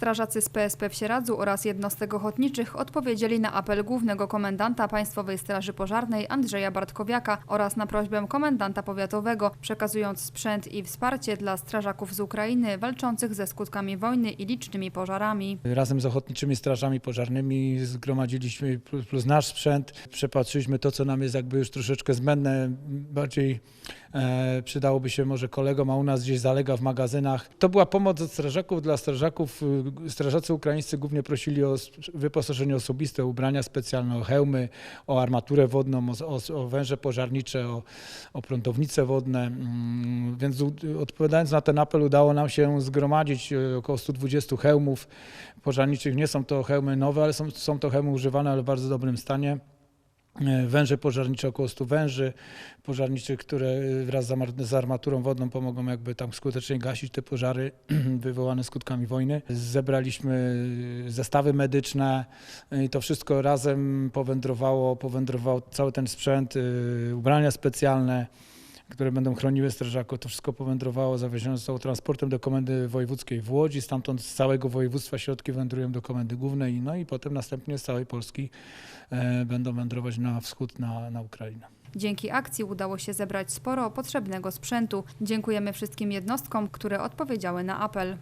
Strażacy z PSP w Sieradzu oraz jednostek ochotniczych odpowiedzieli na apel głównego komendanta Państwowej Straży Pożarnej Andrzeja Bartkowiaka oraz na prośbę komendanta powiatowego, przekazując sprzęt i wsparcie dla strażaków z Ukrainy walczących ze skutkami wojny i licznymi pożarami. Razem z ochotniczymi strażami pożarnymi zgromadziliśmy plus, nasz sprzęt, przepatrzyliśmy to, co nam jest jakby już troszeczkę zbędne, bardziej e, przydałoby się może kolegom, a u nas gdzieś zalega w magazynach. To była pomoc od strażaków dla strażaków. Y, Strażacy ukraińscy głównie prosili o wyposażenie osobiste, ubrania specjalne, o hełmy, o armaturę wodną, o, o, o węże pożarnicze, o, o prątownice wodne. Mm, Więc odpowiadając na ten apel udało nam się zgromadzić e, około 120 hełmów pożarniczych. Nie są to hełmy nowe, ale są, są to hełmy używane, ale w bardzo dobrym stanie. E, Węże pożarnicze, około 100 węży pożarniczych, które e, wraz z arma- z armaturą wodną pomogą jakby tam skutecznie gasić te pożary wywołane skutkami wojny. Zebraliśmy e, zestawy medyczne i to wszystko razem powędrowało, powędrował cały ten sprzęt, ubrania specjalne, które będą chroniły strażaków. To wszystko powędrowało, zawiezione zostało transportem do komendy wojewódzkiej w Łodzi. Stamtąd z całego województwa środki wędrują do komendy głównej, no i potem następnie z całej Polski e, będą wędrować na wschód, na, na Ukrainę. Dzięki akcji udało się zebrać sporo potrzebnego sprzętu. Dziękujemy wszystkim jednostkom, które odpowiedziały na apel.